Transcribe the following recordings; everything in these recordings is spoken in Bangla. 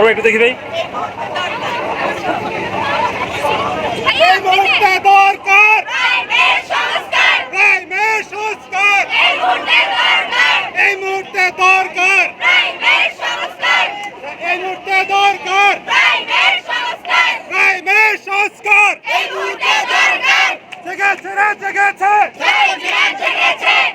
বড় একটু দেখি ভাই এই মুহূর্তে দরকার। এই মুহূর্তে দরকার। সংস্কার। জেগেছে জেগেছে। জেগেছে।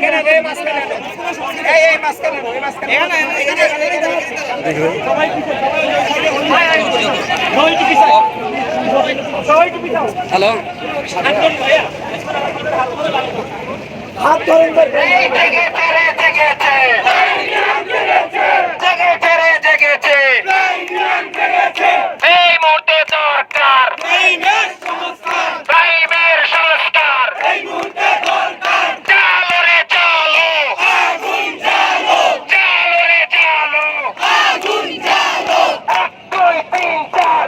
জেগেছে হাত হই রই রই আমাদের বেশি গেল কই দফা এক দাবি এক আমাদের বেশি বদল দেখ জেগেছে রে জেগেছে জেগেছে রে জেগেছে প্রাইমিয়ান জেগেছে দেখি ভাই হ্যালো এই মুহূর্তে দরকার প্রাইমের সংস্কার চালো রে চালো চালো রে চালো এক, দুই, তিন, চার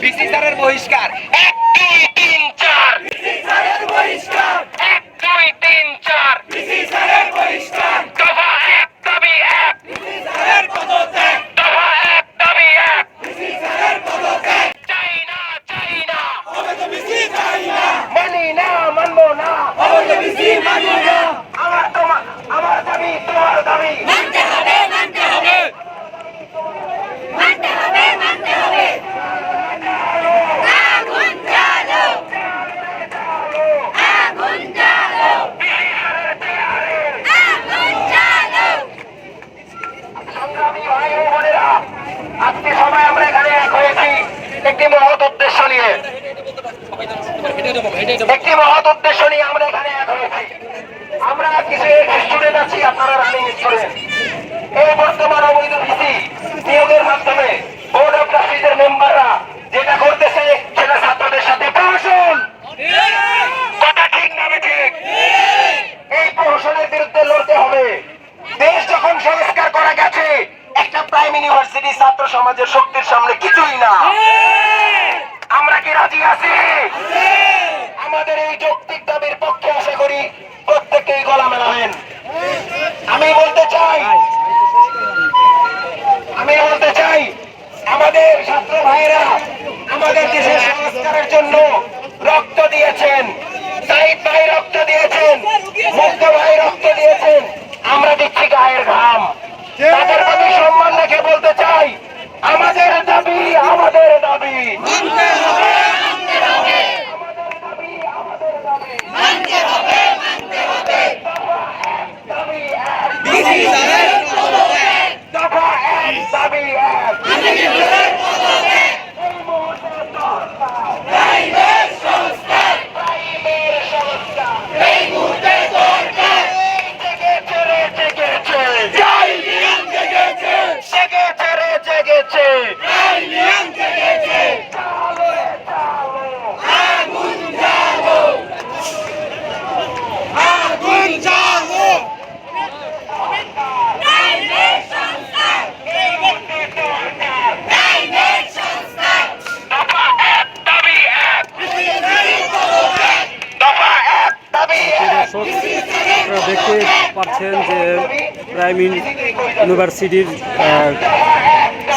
বিসি স্যারের বহিষ্কার এক দুই তিন চার। এক দুই তিন চার। এক এক। না না তোমার আমার দাবি তোমার দাবি সংগ্রামী ভাই ও বোনেরা আজকে সবাই আমরা এখানে এক হয়েছি একটি মহৎ উদ্দেশ্য নিয়ে একটি মহৎ উদ্দেশ্য নিয়ে আমরা এখানে আমরা কিছু স্টুডেন্ট আছি, আপনারা রানিং স্টুডেন্ট এই বর্তমান অবৈধ ভিসি নিয়োগের মাধ্যমে বোর্ড অফ ট্রাস্টিদের মেম্বাররা যেটা করতেছে, সেটা ছাত্রদের সাথে প্রহসন কথা ঠিক না ঠিক? এই প্রহসনের বিরুদ্ধে লড়তে হবে। দেশ যখন সংস্কার করা গেছে, একটা প্রাইম ইউনিভার্সিটি ছাত্র সমাজের শক্তির সামনে কিছুই না। আমরা কি রাজি আছি? আমাদের এই যৌক্তিক দাবির পক্ষে আশা করি প্রত্যেকেই গলা মেলাবেন। আমি বলতে চাই, আমি বলতে চাই, আমাদের ছাত্র ভাইরা আমাদের দেশের সংস্কারের জন্য রক্ত দিয়েছেন। সাইদ ভাই রক্ত দিয়েছেন, মুক্ত ভাই রক্ত দিয়েছেন। আমরা দিচ্ছি গায়ের ঘাম। তাদের প্রতি সম্মান রেখে বলতে চাই আমাদের দাবি আমাদের দাবি আমাদের দাবি আমাদের দাবি দাবি এক। দফা এক দাবি এক এই মুহূর্তে দরকার প্রাইমের সংস্কার জেগেছে রে জেগেছে জেগেছে রে জেগেছে চালো চালো আগুন জ্বালো এই মুহূর্তে দরকার দফা এক দাবি এক দফা এক দাবি এক দর্শক আপনারা দেখতে পাচ্ছেন যে প্রাইম ইউনিভার্সিটির